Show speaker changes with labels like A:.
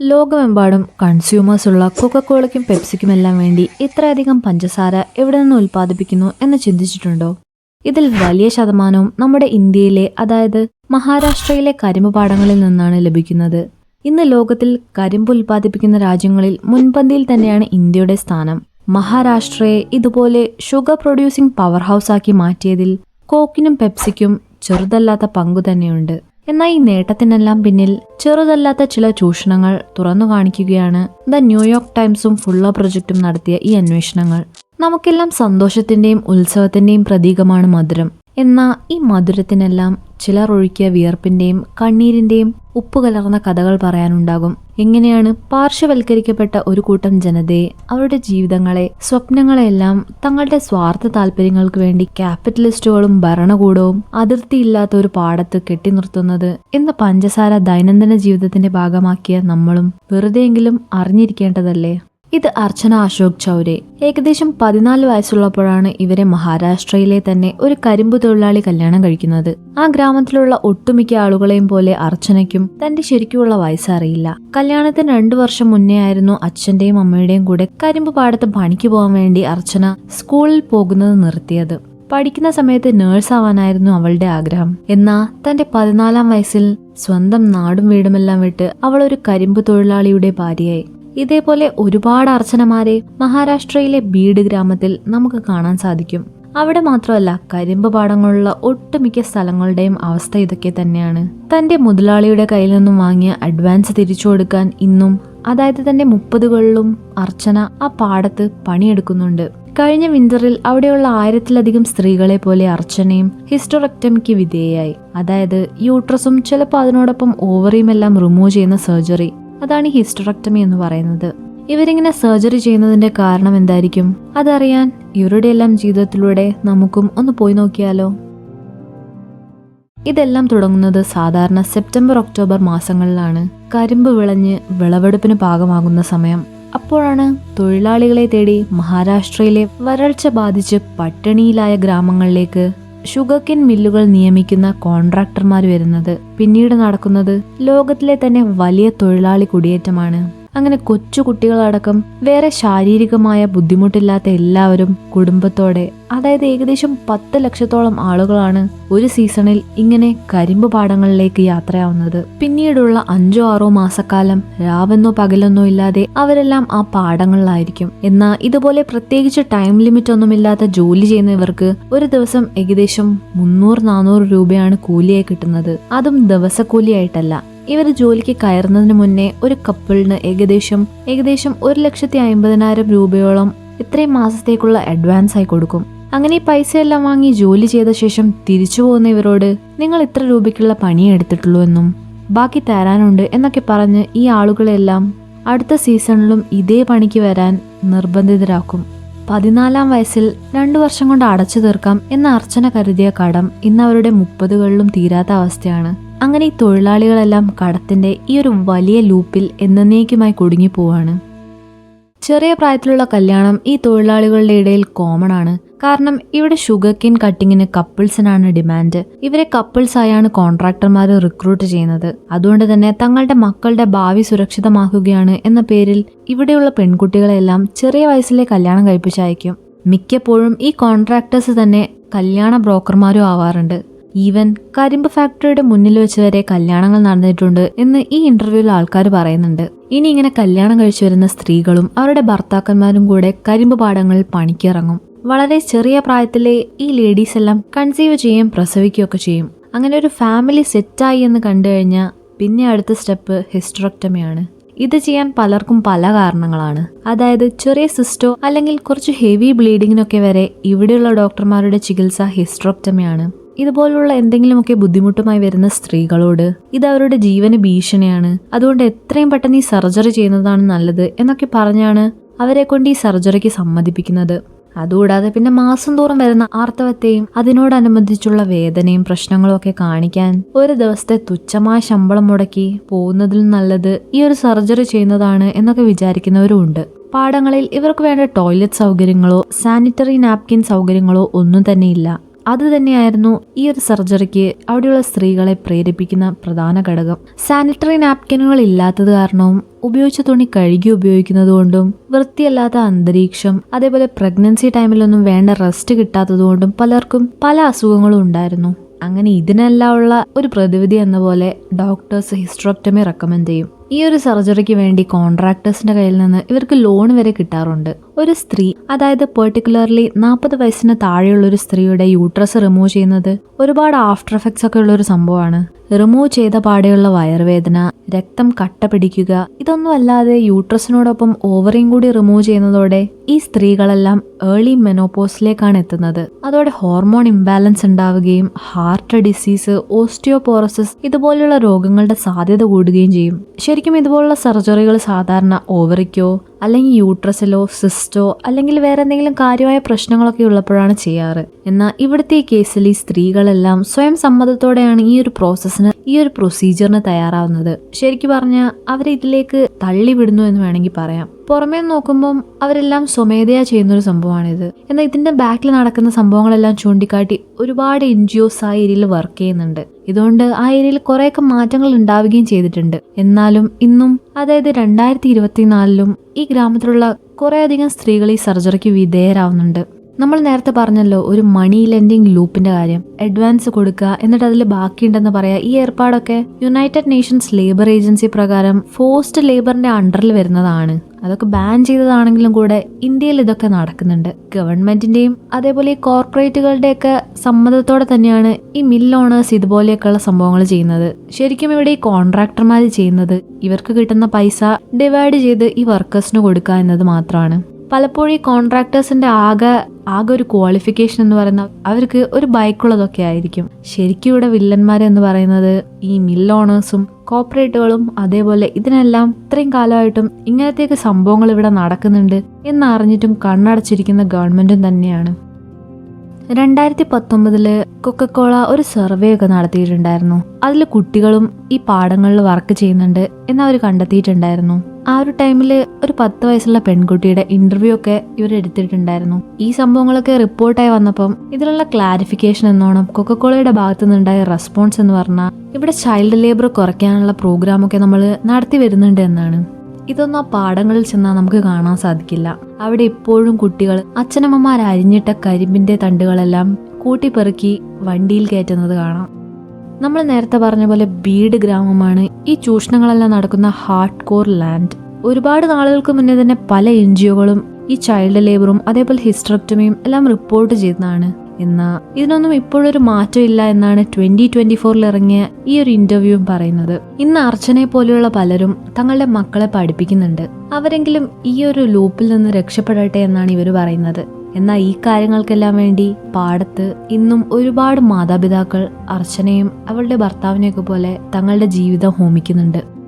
A: ലോകമെമ്പാടും കൺസ്യൂമേഴ്സുള്ള കൊക്കക്കോളയ്ക്കും പെപ്സിക്കുമെല്ലാം വേണ്ടി ഇത്രയധികം പഞ്ചസാര എവിടെ നിന്ന് ഉൽപ്പാദിപ്പിക്കുന്നു എന്ന് ചിന്തിച്ചിട്ടുണ്ടോ? ഇതിൽ വലിയ ശതമാനവും നമ്മുടെ ഇന്ത്യയിലെ അതായത് മഹാരാഷ്ട്രയിലെ കരിമ്പ് പാടങ്ങളിൽ നിന്നാണ് ലഭിക്കുന്നത്. ഇന്ന് ലോകത്തിൽ കരിമ്പ് ഉൽപ്പാദിപ്പിക്കുന്ന രാജ്യങ്ങളിൽ മുൻപന്തിയിൽ തന്നെയാണ് ഇന്ത്യയുടെ സ്ഥാനം. മഹാരാഷ്ട്രയെ ഇതുപോലെ ഷുഗർ പ്രൊഡ്യൂസിംഗ് പവർ ആക്കി മാറ്റിയതിൽ കോക്കിനും പെപ്സിക്കും ചെറുതല്ലാത്ത പങ്കു തന്നെയുണ്ട്. എന്നാൽ ഈ നേട്ടത്തിനെല്ലാം പിന്നിൽ ചെറുതല്ലാത്ത ചില ചൂഷണങ്ങൾ തുറന്നു കാണിക്കുകയാണ്. ദ ന്യൂയോർക്ക് ടൈംസും ഫുള്ള പ്രൊജക്റ്റും നടത്തിയ ഈ അന്വേഷണങ്ങൾ നമുക്കെല്ലാം സന്തോഷത്തിന്റെയും ഉത്സവത്തിന്റെയും പ്രതീകമാണ് മധുരം. എന്നാൽ ഈ മധുരത്തിനെല്ലാം ചിലർ ഒഴുക്കിയ വിയർപ്പിന്റെയും കണ്ണീരിന്റെയും ഉപ്പ് കലർന്ന കഥകൾ പറയാനുണ്ടാകും. എങ്ങനെയാണ് പാർശ്വവൽക്കരിക്കപ്പെട്ട ഒരു കൂട്ടം ജനതയെ അവരുടെ ജീവിതങ്ങളെ സ്വപ്നങ്ങളെല്ലാം തങ്ങളുടെ സ്വാർത്ഥ താല്പര്യങ്ങൾക്ക് വേണ്ടി ക്യാപിറ്റലിസ്റ്റുകളും ഭരണകൂടവും അതിർത്തിയില്ലാത്ത ഒരു പാടത്ത് കെട്ടിനിർത്തുന്നത് എന്ന പഞ്ചസാര ദൈനംദിന ജീവിതത്തിന്റെ ഭാഗമാക്കിയ നമ്മളും വെറുതെയെങ്കിലും അറിഞ്ഞിരിക്കേണ്ടതല്ലേ? ഇത് അർച്ചന അശോക് ചൗരെ. ഏകദേശം പതിനാല് വയസ്സുള്ളപ്പോഴാണ് ഇവരെ മഹാരാഷ്ട്രയിലെ തന്നെ ഒരു കരിമ്പു തൊഴിലാളി കല്യാണം കഴിക്കുന്നത്. ആ ഗ്രാമത്തിലുള്ള ഒട്ടുമിക്ക ആളുകളെയും പോലെ അർച്ചനയ്ക്കും തന്റെ ശരിക്കുമുള്ള വയസ്സറിയില്ല കല്യാണത്തിന് രണ്ടു വർഷം മുന്നേ ആയിരുന്നു അച്ഛന്റെയും അമ്മയുടെയും കൂടെ കരിമ്പ് പാടത്ത് പണിക്ക് പോകാൻ വേണ്ടി അർച്ചന സ്കൂളിൽ പോകുന്നത് നിർത്തിയത്. പഠിക്കുന്ന സമയത്ത് നേഴ്സ് ആവാനായിരുന്നു അവളുടെ ആഗ്രഹം. എന്നാ തന്റെ പതിനാലാം വയസ്സിൽ സ്വന്തം നാടും വീടുമെല്ലാം വിട്ട് അവൾ ഒരു കരിമ്പ് തൊഴിലാളിയുടെ ഭാര്യയായി. ഇതേപോലെ ഒരുപാട് അർച്ചനമാരെ മഹാരാഷ്ട്രയിലെ ബീഡ് ഗ്രാമത്തിൽ നമുക്ക് കാണാൻ സാധിക്കും. അവിടെ മാത്രമല്ല കരിമ്പ് പാടങ്ങളുള്ള ഒട്ടുമിക്ക സ്ഥലങ്ങളുടെയും അവസ്ഥ ഇതൊക്കെ തന്നെയാണ്. തന്റെ മുതലാളിയുടെ കയ്യിൽ നിന്നും വാങ്ങിയ അഡ്വാൻസ് തിരിച്ചു കൊടുക്കാൻ ഇന്നും അതായത് തന്റെ മുപ്പതുകളിലും അർച്ചന ആ പാടത്ത് പണിയെടുക്കുന്നുണ്ട്. കഴിഞ്ഞ വിന്ററിൽ അവിടെയുള്ള ആയിരത്തിലധികം സ്ത്രീകളെ പോലെ അർച്ചനയും ഹിസ്റ്റോറക്ടമിക്ക് വിധേയായി അതായത് യൂട്രസും ചിലപ്പോൾ അതിനോടൊപ്പം ഓവറിയും എല്ലാം റിമൂവ് ചെയ്യുന്ന സർജറി. അതാണ് ഹിസ്റ്ററക്ടമി എന്ന് പറയുന്നത്. ഇവരിങ്ങനെ സർജറി ചെയ്യുന്നതിന്റെ കാരണം എന്തായിരിക്കും? അതറിയാൻ ഇവരുടെ എല്ലാം ജീവിതത്തിലൂടെ നമുക്കും ഒന്ന് പോയി നോക്കിയാലോ? ഇതെല്ലാം തുടങ്ങുന്നത് സാധാരണ സെപ്റ്റംബർ ഒക്ടോബർ മാസങ്ങളിലാണ്. കരിമ്പ് വിളഞ്ഞ് വിളവെടുപ്പിന് പാകമാകുന്ന സമയം. അപ്പോഴാണ് തൊഴിലാളികളെ തേടി മഹാരാഷ്ട്രയിലെ വരൾച്ച ബാധിച്ച് പട്ടിണിയിലായ ഗ്രാമങ്ങളിലേക്ക് ഷുഗർകെൻ മില്ലുകൾ നിയമിക്കുന്ന കോൺട്രാക്ടർമാർ വരുന്നത് പിന്നീട് നടക്കുന്നത് ലോകത്തിലെ തന്നെ വലിയ തൊഴിലാളി കുടിയേറ്റമാണ്. അങ്ങനെ കൊച്ചുകുട്ടികളടക്കം വേറെ ശാരീരികമായ ബുദ്ധിമുട്ടില്ലാത്ത എല്ലാവരും കുടുംബത്തോടെ അതായത് ഏകദേശം പത്ത് ലക്ഷത്തോളം ആളുകളാണ് ഒരു സീസണിൽ ഇങ്ങനെ കരിമ്പ് പാടങ്ങളിലേക്ക് യാത്രയാവുന്നത്. പിന്നീടുള്ള അഞ്ചോ ആറോ മാസക്കാലം രാവെന്നോ പകലെന്നോ ഇല്ലാതെ അവരെല്ലാം ആ പാടങ്ങളിലായിരിക്കും. എന്നാൽ ഇതുപോലെ പ്രത്യേകിച്ച് ടൈം ലിമിറ്റ് ഒന്നുമില്ലാത്ത ജോലി ചെയ്യുന്നവർക്ക് ഒരു ദിവസം ഏകദേശം മുന്നൂറ് നാനൂറ് രൂപയാണ് കൂലിയായി കിട്ടുന്നത്. അതും ദിവസക്കൂലിയായിട്ടല്ല. ഇവർ ജോലിക്ക് കയറുന്നതിന് മുന്നേ ഒരു കപ്പിളിന് ഏകദേശം ഏകദേശം ഒരു ലക്ഷത്തി അമ്പതിനായിരം രൂപയോളം ഇത്രയും മാസത്തേക്കുള്ള അഡ്വാൻസ് ആയി കൊടുക്കും. അങ്ങനെ ഈ പൈസയെല്ലാം വാങ്ങി ജോലി ചെയ്ത ശേഷം തിരിച്ചു പോകുന്ന ഇവരോട് നിങ്ങൾ ഇത്ര രൂപയ്ക്കുള്ള പണി എടുത്തിട്ടുള്ളൂ എന്നും ബാക്കി തരാനുണ്ട് എന്നൊക്കെ പറഞ്ഞ് ഈ ആളുകളെല്ലാം അടുത്ത സീസണിലും ഇതേ പണിക്ക് വരാൻ നിർബന്ധിതരാക്കും. പതിനാലാം വയസ്സിൽ രണ്ടു വർഷം കൊണ്ട് അടച്ചു തീർക്കാം എന്ന അർച്ചന കരുതിയ കടം ഇന്ന് അവരുടെ മുപ്പതുകളിലും തീരാത്ത അവസ്ഥയാണ്. അങ്ങനെ ഈ തൊഴിലാളികളെല്ലാം കടത്തിന്റെ ഈ ഒരു വലിയ ലൂപ്പിൽ എന്നേക്കുമായി കുടുങ്ങിപ്പോവാണ് ചെറിയ പ്രായത്തിലുള്ള കല്യാണം ഈ തൊഴിലാളികളുടെ ഇടയിൽ കോമൺ ആണ്. കാരണം ഇവിടെ ഷുഗർ കെയിൻ കട്ടിങ്ങിന് കപ്പിൾസിനാണ് ഡിമാൻഡ് ഇവരെ കപ്പിൾസ് ആയാണ് കോൺട്രാക്ടർമാർ റിക്രൂട്ട് ചെയ്യുന്നത്. അതുകൊണ്ട് തന്നെ തങ്ങളുടെ മക്കളുടെ ഭാവി സുരക്ഷിതമാക്കുകയാണ് എന്ന പേരിൽ ഇവിടെയുള്ള പെൺകുട്ടികളെല്ലാം ചെറിയ വയസ്സിലെ കല്യാണം കഴിപ്പിച്ചയക്കും. മിക്കപ്പോഴും ഈ കോൺട്രാക്ടേഴ്സ് തന്നെ കല്യാണ ബ്രോക്കർമാരും ആവാറുണ്ട്. ഈവൻ കരിമ്പ് ഫാക്ടറിയുടെ മുന്നിൽ വെച്ച് വരെ കല്യാണങ്ങൾ നടന്നിട്ടുണ്ട് എന്ന് ഈ ഇന്റർവ്യൂവിൽ ആൾക്കാർ പറയുന്നുണ്ട്. ഇനി ഇങ്ങനെ കല്യാണം കഴിച്ചു വരുന്ന സ്ത്രീകളും അവരുടെ ഭർത്താക്കന്മാരും കൂടെ കരിമ്പ് പാടങ്ങളിൽ പണിക്കിറങ്ങും. വളരെ ചെറിയ പ്രായത്തിലെ ഈ ലേഡീസ് എല്ലാം കൺസീവ് ചെയ്യും പ്രസവിക്കുകയൊക്കെ ചെയ്യും. അങ്ങനെ ഒരു ഫാമിലി സെറ്റായി എന്ന് കണ്ടു കഴിഞ്ഞാൽ പിന്നെ അടുത്ത സ്റ്റെപ്പ് ഹിസ്റ്ററക്ടമിയാണ് ഇത് ചെയ്യാൻ പലർക്കും പല കാരണങ്ങളാണ്. അതായത് ചെറിയ സിസ്റ്റോ അല്ലെങ്കിൽ കുറച്ച് ഹെവി ബ്ലീഡിങ്ങിനൊക്കെ വരെ ഇവിടെയുള്ള ഡോക്ടർമാരുടെ ചികിത്സ ഹിസ്റ്ററോക്ടമിയാണ് ഇതുപോലുള്ള എന്തെങ്കിലുമൊക്കെ ബുദ്ധിമുട്ടുമായി വരുന്ന സ്ത്രീകളോട് ഇത് അവരുടെ ജീവന് ഭീഷണിയാണ്. അതുകൊണ്ട് എത്രയും പെട്ടെന്ന് ഈ സർജറി ചെയ്യുന്നതാണ് നല്ലത് എന്നൊക്കെ പറഞ്ഞാണ് അവരെ കൊണ്ട് ഈ സർജറിക്ക് സമ്മതിപ്പിക്കുന്നത്. അതുകൂടാതെ പിന്നെ മാസം തോറും വരുന്ന ആർത്തവത്തെയും അതിനോടനുബന്ധിച്ചുള്ള വേദനയും പ്രശ്നങ്ങളും ഒക്കെ കാണിക്കാൻ ഒരു ദിവസത്തെ തുച്ഛമായ ശമ്പളം മുടക്കി പോകുന്നതിൽ നല്ലത് ഈ ഒരു സർജറി ചെയ്യുന്നതാണ് എന്നൊക്കെ വിചാരിക്കുന്നവരും ഉണ്ട് പാടങ്ങളിൽ ഇവർക്ക് വേണ്ട ടോയ്ലറ്റ് സൗകര്യങ്ങളോ സാനിറ്ററി നാപ്കിൻ സൗകര്യങ്ങളോ ഒന്നും തന്നെ ഇല്ല അത് തന്നെയായിരുന്നു ഈ ഒരു സർജറിക്ക് അവിടെയുള്ള സ്ത്രീകളെ പ്രേരിപ്പിക്കുന്ന പ്രധാന ഘടകം. സാനിറ്ററി നാപ്കിനുകൾ ഇല്ലാത്തത് കാരണവും ഉപയോഗിച്ച തുണി കഴുകി ഉപയോഗിക്കുന്നതുകൊണ്ടും വൃത്തിയല്ലാത്ത അന്തരീക്ഷം അതേപോലെ പ്രഗ്നൻസി ടൈമിലൊന്നും വേണ്ട റെസ്റ്റ് കിട്ടാത്തത് കൊണ്ടും പലർക്കും പല അസുഖങ്ങളും ഉണ്ടായിരുന്നു. അങ്ങനെ ഇതിനെല്ലാം ഉള്ള ഒരു പ്രതിവിധി എന്ന പോലെ ഡോക്ടേഴ്സ് ഹിസ്ട്രോക്ടമി റെക്കമെൻഡ് ചെയ്യും. ഈ ഒരു സർജറിക്ക് വേണ്ടി കോൺട്രാക്ടേഴ്സിന്റെ കയ്യിൽ നിന്ന് ഇവർക്ക് ലോൺ വരെ കിട്ടാറുണ്ട്. ഒരു സ്ത്രീ അതായത് പെർട്ടിക്കുലർലി നാൽപ്പത് വയസ്സിന് താഴെയുള്ള ഒരു സ്ത്രീയുടെ യൂട്രസ് റിമൂവ് ചെയ്യുന്നത് ഒരുപാട് ആഫ്റ്റർ എഫക്ട്സ് ഒക്കെ ഉള്ള ഒരു സംഭവമാണ്. റിമൂവ് ചെയ്ത പാടെയുള്ള വയറുവേദന രക്തം കട്ട പിടിക്കുക ഇതൊന്നും അല്ലാതെ യൂട്രസിനോടൊപ്പം ഓവറിയും കൂടി റിമൂവ് ചെയ്യുന്നതോടെ ഈ സ്ത്രീകളെല്ലാം ഏർലി മെനോപോസിലേക്കാണ് എത്തുന്നത്. അതോടെ ഹോർമോൺ ഇംബാലൻസ് ഉണ്ടാവുകയും ഹാർട്ട് ഡിസീസ് ഓസ്റ്റിയോപോറസിസ് ഇതുപോലുള്ള രോഗങ്ങളുടെ സാധ്യത കൂടുകയും ചെയ്യും. ശരിക്കും ഇതുപോലുള്ള സർജറികൾ സാധാരണ ഓവറിക്കോ അല്ലെങ്കിൽ യൂട്രസിലോ സിസ്റ്റോ അല്ലെങ്കിൽ വേറെ എന്തെങ്കിലും കാര്യമായ പ്രശ്നങ്ങളൊക്കെ ഉള്ളപ്പോഴാണ് ചെയ്യാറ്. എന്നാൽ ഇവിടുത്തെ ഈ കേസിൽ ഈ സ്ത്രീകളെല്ലാം സ്വയം സമ്മതത്തോടെയാണ് ഈ ഒരു പ്രോസസ്സിന് ഈ ഒരു പ്രൊസീജിയറിന് തയ്യാറാവുന്നത്. ശരിക്കും പറഞ്ഞാൽ അവരെ ഇതിലേക്ക് തള്ളിവിടുന്നു എന്ന് വേണമെങ്കിൽ പറയാം. പുറമേ നോക്കുമ്പം അവരെല്ലാം സ്വമേധയാ ചെയ്യുന്ന ഒരു സംഭവമാണിത്. എന്നാൽ ഇതിന്റെ ബാക്കിൽ നടക്കുന്ന സംഭവങ്ങളെല്ലാം ചൂണ്ടിക്കാട്ടി ഒരുപാട് എൻ ജി ഒസ് ആ ഏരിയയിൽ വർക്ക് ചെയ്യുന്നുണ്ട്. ഇതുകൊണ്ട് ആ ഏരിയയിൽ കുറേയൊക്കെ മാറ്റങ്ങൾ ഉണ്ടാവുകയും ചെയ്തിട്ടുണ്ട്. എന്നാലും ഇന്നും അതായത് രണ്ടായിരത്തി ഇരുപത്തിനാലിലും ഈ ഗ്രാമത്തിലുള്ള കുറേയധികം സ്ത്രീകൾ ഈ സർജറിക്ക് വിധേയരാവുന്നുണ്ട്. നമ്മൾ നേരത്തെ പറഞ്ഞല്ലോ ഒരു മണി ലെൻഡിംഗ് ലൂപ്പിന്റെ കാര്യം. അഡ്വാൻസ് കൊടുക്കുക എന്നിട്ട് അതിൽ ബാക്കിയുണ്ടെന്ന് പറയാ. ഈ ഏർപ്പാടൊക്കെ യുണൈറ്റഡ് നേഷൻസ് ലേബർ ഏജൻസി പ്രകാരം ഫോസ്റ്റ് ലേബറിന്റെ അണ്ടറിൽ വരുന്നതാണ്. അതൊക്കെ ബാൻ ചെയ്തതാണെങ്കിലും കൂടെ ഇന്ത്യയിൽ ഇതൊക്കെ നടക്കുന്നുണ്ട്. ഗവൺമെന്റിന്റെയും അതേപോലെ ഈ കോർപ്പറേറ്റുകളുടെയൊക്കെ സമ്മതത്തോടെ തന്നെയാണ് ഈ മിൽ ഓണേഴ്സ് ഇതുപോലെയൊക്കെയുള്ള സംഭവങ്ങൾ ചെയ്യുന്നത്. ശരിക്കും ഇവിടെ ഈ കോൺട്രാക്ടർമാർ ചെയ്യുന്നത് ഇവർക്ക് കിട്ടുന്ന പൈസ ഡിവൈഡ് ചെയ്ത് ഈ വർക്കേഴ്സിന് കൊടുക്കുക എന്നത് മാത്രമാണ് പലപ്പോഴും ഈ കോൺട്രാക്ടേഴ്സിന്റെ ആകെ ആകെ ഒരു ക്വാളിഫിക്കേഷൻ എന്ന് പറയുന്ന അവർക്ക് ഒരു ബൈക്കുള്ളതൊക്കെ ആയിരിക്കും. ശരിക്കും ഇവിടെ വില്ലന്മാർ എന്ന് പറയുന്നത് ഈ മിൽ ഓണേഴ്സും കോപ്പറേറ്റുകളും അതേപോലെ ഇതിനെല്ലാം ഇത്രയും കാലമായിട്ടും ഇങ്ങനത്തെയൊക്കെ സംഭവങ്ങൾ ഇവിടെ നടക്കുന്നുണ്ട് എന്നറിഞ്ഞിട്ടും കണ്ണടച്ചിരിക്കുന്ന ഗവൺമെന്റും തന്നെയാണ്. രണ്ടായിരത്തി പത്തൊമ്പതിൽ കൊക്കക്കോള ഒരു സർവേ ഒക്കെ നടത്തിയിട്ടുണ്ടായിരുന്നു. അതിൽ കുട്ടികളും ഈ പാടങ്ങളിൽ വർക്ക് ചെയ്യുന്നുണ്ട് എന്നവർ കണ്ടെത്തിയിട്ടുണ്ടായിരുന്നു. ആ ഒരു ടൈമിൽ ഒരു പത്ത് വയസ്സുള്ള പെൺകുട്ടിയുടെ ഇന്റർവ്യൂ ഒക്കെ ഇവർ എടുത്തിട്ടുണ്ടായിരുന്നു. ഈ സംഭവങ്ങളൊക്കെ റിപ്പോർട്ടായി വന്നപ്പം ഇതിലുള്ള ക്ലാരിഫിക്കേഷൻ എന്നോണം കൊക്കക്കോളയുടെ ഭാഗത്തു നിന്നുണ്ടായ റെസ്പോൺസ് എന്ന് പറഞ്ഞാൽ ഇവിടെ ചൈൽഡ് ലേബർ കുറയ്ക്കാനുള്ള പ്രോഗ്രാമൊക്കെ നമ്മൾ നടത്തി വരുന്നുണ്ട് എന്നാണ്. ഇതൊന്നും ആ പാടങ്ങളിൽ ചെന്നാൽ നമുക്ക് കാണാൻ സാധിക്കില്ല. അവിടെ ഇപ്പോഴും കുട്ടികൾ അച്ഛനമ്മമാർ അരിഞ്ഞിട്ട കരിമ്പിന്റെ തണ്ടുകളെല്ലാം കൂട്ടിപ്പെറുക്കി വണ്ടിയിൽ കയറ്റുന്നത് കാണാം. നമ്മൾ നേരത്തെ പറഞ്ഞ പോലെ ബീഡ് ഗ്രാമമാണ്. ഈ ചൂഷണങ്ങളെല്ലാം നടക്കുന്ന ഹാർഡ് കോർ ലാൻഡ്. ഒരുപാട് നാളുകൾക്ക് മുന്നേ തന്നെ പല എൻ ജിഒകളും ഈ ചൈൽഡ് ലേബറും അതേപോലെ ഹിസ്റ്ററക്ടമിയും എല്ലാം റിപ്പോർട്ട് ചെയ്തതാണ്. എന്നാൽ ഇതിനൊന്നും ഇപ്പോഴൊരു മാറ്റമില്ല എന്നാണ് ട്വന്റി ട്വന്റി ഫോറിൽ ഇറങ്ങിയ ഈ ഒരു ഇന്റർവ്യൂ പറയുന്നത്. ഇന്ന് അർച്ചനയെ പോലെയുള്ള പലരും തങ്ങളുടെ മക്കളെ പഠിപ്പിക്കുന്നുണ്ട്. അവരെങ്കിലും ഈ ഒരു ലൂപ്പിൽ നിന്ന് രക്ഷപ്പെടട്ടെ എന്നാണ് ഇവർ പറയുന്നത്. എന്നാൽ ഈ കാര്യങ്ങൾക്കെല്ലാം വേണ്ടി പാടത്ത് ഇന്നും ഒരുപാട് മാതാപിതാക്കൾ അർച്ചനയും അവളുടെ ഭർത്താവിനെയൊക്കെ പോലെ തങ്ങളുടെ ജീവിതം ഹോമിക്കുന്നുണ്ട്.